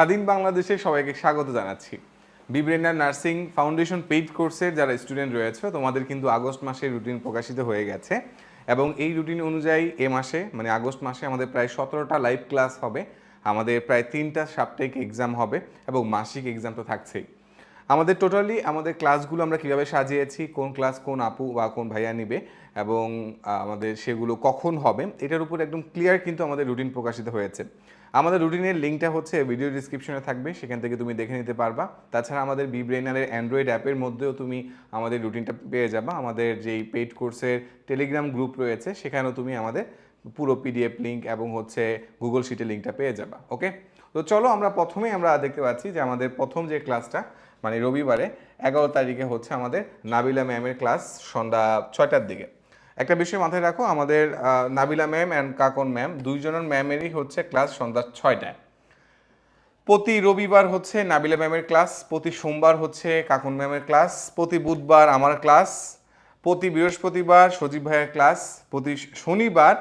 স্বাধীন বাংলাদেশে সবাইকে স্বাগত জানাচ্ছি। বিব্রেন্ডার নার্সিং ফাউন্ডেশন পেইড কোর্সের যারা স্টুডেন্ট রয়েছে, তোমাদের কিন্তু আগস্ট মাসে রুটিন প্রকাশিত হয়ে গেছে এবং এই রুটিন অনুযায়ী এ মাসে মানে আগস্ট মাসে আমাদের প্রায় সতেরোটা লাইভ ক্লাস হবে, আমাদের প্রায় তিনটা সাপ্তাহিক এক্সাম হবে এবং মাসিক এক্সাম তো থাকছেই। আমাদের টোটালি আমাদের ক্লাসগুলো আমরা কীভাবে সাজিয়েছি, কোন ক্লাস কোন আপু বা কোন ভাইয়া নিবে এবং আমাদের সেগুলো কখন হবে, এটার উপর একদম ক্লিয়ার কিন্তু আমাদের রুটিন প্রকাশিত হয়েছে। আমাদের রুটিনের লিঙ্কটা হচ্ছে ভিডিও ডিসক্রিপশনে থাকবে, সেখান থেকে তুমি দেখে নিতে পারবা। তাছাড়া আমাদের বি ব্রেনারের অ্যান্ড্রয়েড অ্যাপের মধ্যেও তুমি আমাদের রুটিনটা পেয়ে যাবা। আমাদের যেই পেইড কোর্সের টেলিগ্রাম গ্রুপ রয়েছে, সেখানেও তুমি আমাদের পুরো পিডিএফ লিঙ্ক এবং হচ্ছে গুগল শিটের লিঙ্কটা পেয়ে যাবা ওকে তো চলো আমরা প্রথমেই আমরা দেখতে পাচ্ছি যে আমাদের প্রথম যে ক্লাসটা মানে রবিবারে এগারো তারিখে হচ্ছে আমাদের নাবিলা ম্যামের ক্লাস সন্ধ্যা ছয়টার দিকে। একটা বিষয় মাথায় রাখো, আমাদের Nabila ma'am and Kakon ma'am দুইজনের ম্যামেরই হচ্ছে ক্লাস সন্ধ্যা ছয়টায়। প্রতি রবিবার হচ্ছে নাবিলা ম্যামের ক্লাস, প্রতি সোমবার হচ্ছে কাকুন ম্যামের ক্লাস, প্রতি বুধবার আমার ক্লাস, প্রতি বৃহস্পতিবার সজীব ভাইয়ের ক্লাস, প্রতি শনিবার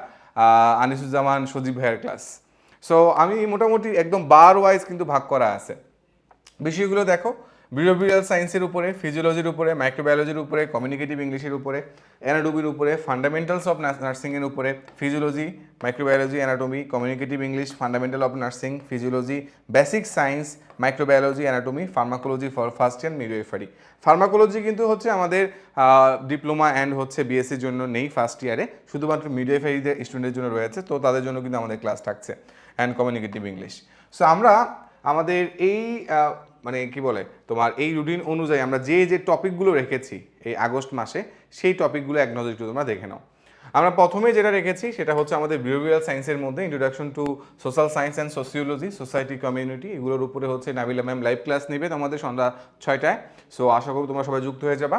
আনিসুজ্জামান সজীব ভাইয়ের ক্লাস। সো আমি মোটামুটি একদম বার ওয়াইজ কিন্তু ভাগ করা আছে। বিষয়গুলো দেখো বিহেভিয়ারাল সায়েন্সের উপরে ফিজিওলজির উপরে মাইক্রোবায়োলজির উপরে কমিউনিকেটিভ ইংলিশের উপরে অ্যানাটমির উপরে ফান্ডামেন্টালস অফ নার্সিংয়ের উপরে physiology microbiology anatomy communicative English fundamental of nursing physiology basic science microbiology anatomy pharmacology for first year midwifery pharmacology কিন্তু হচ্ছে আমাদের ডিপ্লোমা অ্যান্ড হচ্ছে বিএসসির জন্য নেই ফার্স্ট ইয়ারে শুধুমাত্র মিডওয়েফারিদের স্টুডেন্টের জন্য রয়েছে, তো তাদের জন্য কিন্তু আমাদের ক্লাস থাকছে অ্যান্ড কমিউনিকেটিভ ইংলিশ সো আমরা আমাদের এই মানে কি বলে, তোমার এই রুটিন অনুযায়ী আমরা যে যে টপিকগুলো রেখেছি এই আগস্ট মাসে, সেই টপিকগুলো এক নজর একটু তোমরা দেখে নাও। আমরা প্রথমে যেটা রেখেছি, সেটা হচ্ছে আমাদের বিহেভিয়ারাল সায়েন্সের মধ্যে introduction to social science and sociology society community এগুলোর উপরে হচ্ছে নাবিলা ম্যাম লাইভ ক্লাস নেবে তোমাদের সন্ধ্যা ছয়টায়। সো আশা করি তোমরা সবাই যুক্ত হয়ে যাবা।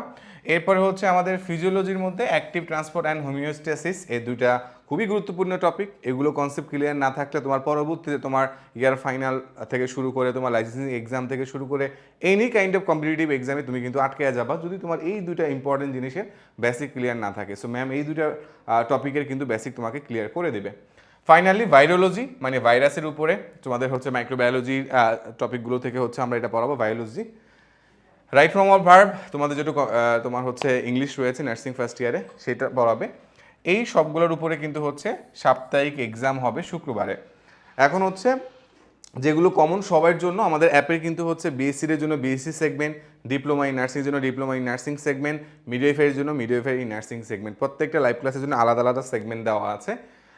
এরপরে হচ্ছে আমাদের ফিজিওলজির মধ্যে অ্যাক্টিভ ট্রান্সপোর্ট অ্যান্ড হোমিওস্টেসিস এই দুইটা খুবই গুরুত্বপূর্ণ টপিক এগুলো কনসেপ্ট ক্লিয়ার না থাকলে তোমার পরবর্তীতে তোমার ইয়ার ফাইনাল থেকে শুরু করে তোমার লাইসেন্সিং এক্সাম থেকে শুরু করে এনি কাইন্ড অফ কম্পিটিটিভ এক্সামে তুমি কিন্তু আটকে যাবা যদি তোমার এই দুইটা ইম্পর্টেন্ট জিনিসের বেসিক ক্লিয়ার না থাকে। সো ম্যাম এই দুইটা টপিকের কিন্তু বেসিক তোমাকে ক্লিয়ার করে দেবে। ফাইনালি ভাইরোলজি মানে ভাইরাসের উপরে তোমাদের হচ্ছে মাইক্রোবায়োলজির টপিকগুলো থেকে হচ্ছে আমরা এটা পড়াবো biology right from of verb তোমাদের যেটা তোমার হচ্ছে ইংলিশ রয়েছে নার্সিং ফার্স্ট ইয়ারে সেটা পড়াবে। এই সবগুলোর উপরে কিন্তু হচ্ছে সাপ্তাহিক এক্সাম হবে শুক্রবারে। এখন হচ্ছে যেগুলো কমন সবার জন্য, আমাদের অ্যাপের কিন্তু হচ্ছে বিএসসির জন্য BSc segment diploma in nursing জন্য ডিপ্লোমা ইন নার্সিং সেগমেন্ট মিডওয়াইফারির জন্য মিডওয়াইফারি নার্সিং সেগমেন্ট প্রত্যেকটা লাইভ ক্লাসের জন্য আলাদা আলাদা সেগমেন্ট দেওয়া আছে।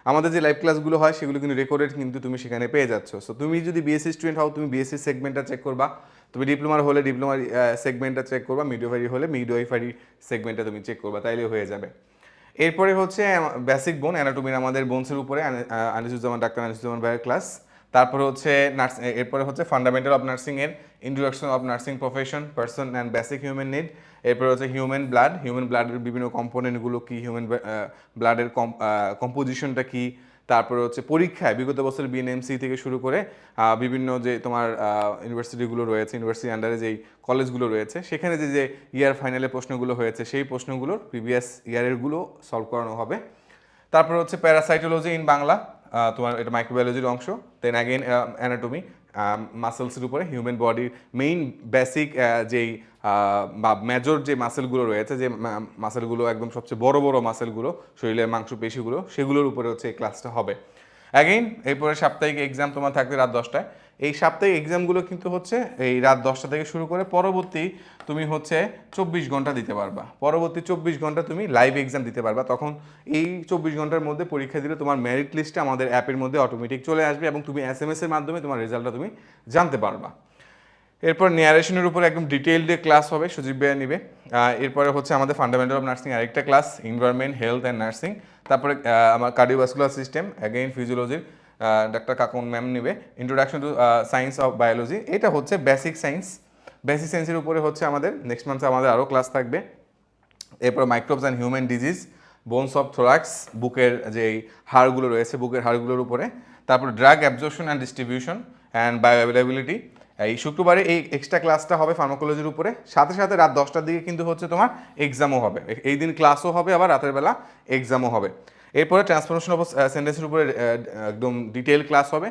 আমাদের যে লাইভ ক্লাসগুলো হয়, সেগুলো কিন্তু রেকর্ডেড কিন্তু তুমি সেখানে পেয়ে যাচ্ছ। সো তুমি যদি বিএসসি স্টুডেন্ট হও, তুমি বিএসসি সেগমেন্টটা চেক করবা। তুমি ডিপ্লোমার হলে ডিপ্লোমার সেগমেন্টটা চেক করবা মিডওয়াইফারি হলে মিডওয়াইফারি সেগমেন্টটা তুমি চেক করবা, তাইলে হয়ে যাবে। এরপরে হচ্ছে বেসিক বোন অ্যানাটমির আমাদের বোনসের উপরে আনি- আনিসুজ্জামান, ডাক্তার আনিসুজ্জামান ভাইয়ের ক্লাস তারপরে হচ্ছে নার্সিং এরপরে হচ্ছে ফান্ডামেন্টাল অফ নার্সিং এর introduction of nursing profession person and basic human need এরপরে হচ্ছে হিউম্যান ব্লাড হিউম্যান ব্লাডের বিভিন্ন কম্পোনেন্টগুলো কী হিউম্যান ব্লাডের কম্পোজিশনটা কি তারপরে হচ্ছে পরীক্ষায় বিগত বছর বিএনএমসি থেকে শুরু করে বিভিন্ন যে তোমার ইউনিভার্সিটিগুলো রয়েছে ইউনিভার্সিটি আন্ডারে যেই কলেজগুলো রয়েছে, সেখানে যে যে ইয়ার ফাইনালে প্রশ্নগুলো হয়েছে, সেই প্রশ্নগুলোর প্রিভিয়াস ইয়ারেরগুলো সলভ করানো হবে। তারপর হচ্ছে প্যারাসাইটোলজি ইন বাংলা তোমার এটা মাইক্রোবায়োলজির অংশ দেন অ্যাগেন অ্যানাটমি মাসেলসের উপরে হিউম্যান বডির মেইন বেসিক যেই বা মেজর যে মাসেলগুলো রয়েছে, যে মাসেলগুলো একদম সবচেয়ে বড় বড় মাসেলগুলো শরীরের মাংস পেশিগুলো, সেগুলোর উপরে হচ্ছে এই ক্লাসটা হবে। অ্যাগেইন এরপরে সাপ্তাহিক এক্সাম তোমার থাকবে রাত দশটায়। এই সাপ্তাহিক এক্সামগুলো কিন্তু হচ্ছে এই রাত দশটা থেকে শুরু করে পরবর্তী তুমি হচ্ছে চব্বিশ ঘণ্টা দিতে পারবা। পরবর্তী চব্বিশ ঘণ্টা তুমি লাইভ এক্সাম দিতে পারবা। তখন এই চব্বিশ ঘণ্টার মধ্যে পরীক্ষা দিলে তোমার মেরিট লিস্টটা আমাদের অ্যাপের মধ্যে অটোমেটিক চলে আসবে এবং তুমি এস এর মাধ্যমে তোমার রেজাল্টটা তুমি জানতে পারবা। এরপর নিয়ারেশনের উপর একদম ডিটেইলডে ক্লাস হবে, সুজিব ভাইয়া নিবে। এরপরে হচ্ছে আমাদের ফান্ডামেন্টাল অফ নার্সিং আরেকটা class environment health and nursing তারপরে আমার কার্ডিওভাস্কুলার সিস্টেম অ্যাগেইন ফিজিওলজির ডাক্তার কাকুন ম্যাম নিবে। Introduction to science of biology এটা হচ্ছে বেসিক সায়েন্স বেসিক সায়েন্সের উপরে হচ্ছে আমাদের নেক্সট মান্থে আমাদের আরও ক্লাস থাকবে। এরপর microbes and human disease bones of thorax বুকের যেই হাড়গুলো রয়েছে, বুকের হাড়গুলোর উপরে। তারপর drug absorption and distribution and bioavailability এই শুক্রবারে এই এক্সট্রা ক্লাসটা হবে ফার্মাকোলজির উপরে। সাথে সাথে রাত দশটার দিকে কিন্তু হচ্ছে তোমার এক্সামও হবে। এই দিন ক্লাসও হবে, আবার রাতের বেলা এক্সামও হবে। এরপরে ট্রান্সফরমেশন অফ সেন্টেন্সের উপরে একদম ডিটেল ক্লাস হবে।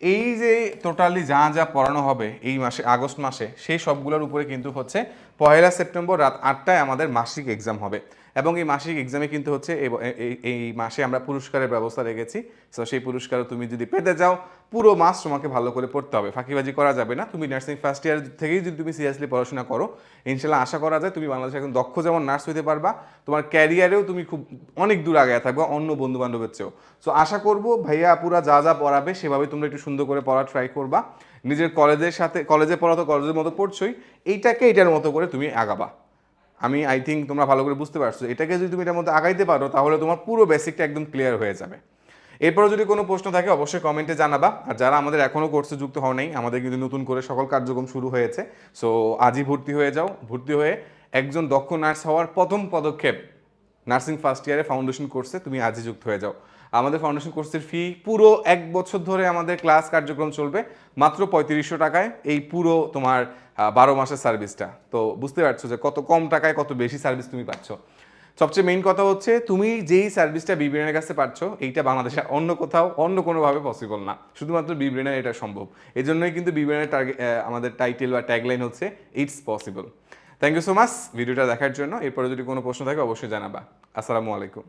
এই যে টোটালি যা যা পড়ানো হবে এই মাসে, আগস্ট মাসে, সেই সবগুলোর উপরে কিন্তু হচ্ছে পয়লা সেপ্টেম্বর রাত আটটায় আমাদের মাসিক এক্সাম হবে। এবং এই মাসিক এক্সামে কিন্তু হচ্ছে এই- মাসে আমরা পুরস্কারের ব্যবস্থা রেখেছি। সো সেই পুরস্কার তুমি যদি পেতে যাও পুরো মাস তোমাকে ভালো করে পড়তে হবে। ফাঁকিবাজি করা যাবে না। তুমি নার্সিং ফার্স্ট ইয়ার থেকেই যদি তুমি সিরিয়াসলি পড়াশোনা করো, ইনশাল্লাহ আশা করা যায় তুমি বাংলাদেশে এখন দক্ষ যেমন নার্স হইতে পারবা, তোমার ক্যারিয়ারেও তুমি খুব অনেক দূর আগে থাকবে অন্য বন্ধু বান্ধবের চেয়েও। সো আশা করব ভাইয়া আপুরা যা যা পড়াবে সেভাবে তোমরা একটু সুন্দর করে পড়া ট্রাই করবা। নিজের কলেজের সাথে কলেজে পড়া তো কলেজের মতো পড়ছোই। এইটাকে এটার মতো করে তুমি আগাবা। আমি আই থিঙ্ক তোমরা ভালো করে বুঝতে পারছ, এটাকে যদি তুমি এটার মধ্যে আগাইতে পারো, তাহলে তোমার পুরো বেসিকটা একদম ক্লিয়ার হয়ে যাবে। এরপরে যদি কোনো প্রশ্ন থাকে, অবশ্যই কমেন্টে জানাবা। আর যারা আমাদের এখনও কোর্সে যুক্ত হও নাই, আমাদের কিন্তু নতুন করে সকল কার্যক্রম শুরু হয়েছে। সো আজই ভর্তি হয়ে যাও। ভর্তি হয়ে একজন দক্ষ নার্স হওয়ার প্রথম পদক্ষেপ নার্সিং ফার্স্ট ইয়ারে ফাউন্ডেশন কোর্সে তুমি আজই যুক্ত হয়ে যাও। আমাদের ফাউন্ডেশন কোর্সের ফি পুরো এক বছর ধরে আমাদের ক্লাস কার্যক্রম চলবে, মাত্র পঁয়ত্রিশশো টাকায় এই পুরো তোমার বারো মাসের সার্ভিসটা তো বুঝতে পারছ যে কত কম টাকায় কত বেশি সার্ভিস তুমি পাচ্ছ। সবচেয়ে মেইন কথা হচ্ছে তুমি যেই সার্ভিসটা বিব্রেনের কাছে পাচ্ছ, এইটা বাংলাদেশে অন্য কোথাও, অন্য কোনোভাবে পসিবল না। শুধুমাত্র বিব্রেনের এটা সম্ভব। এই জন্যই কিন্তু বিব্রেনের আমাদের টাইটেল বা ট্যাগলাইন হচ্ছে it's possible thank you so much ভিডিওটা দেখার জন্য। এরপরে যদি কোনো প্রশ্ন থাকে অবশ্যই জানাবা। আসসালামু আলাইকুম।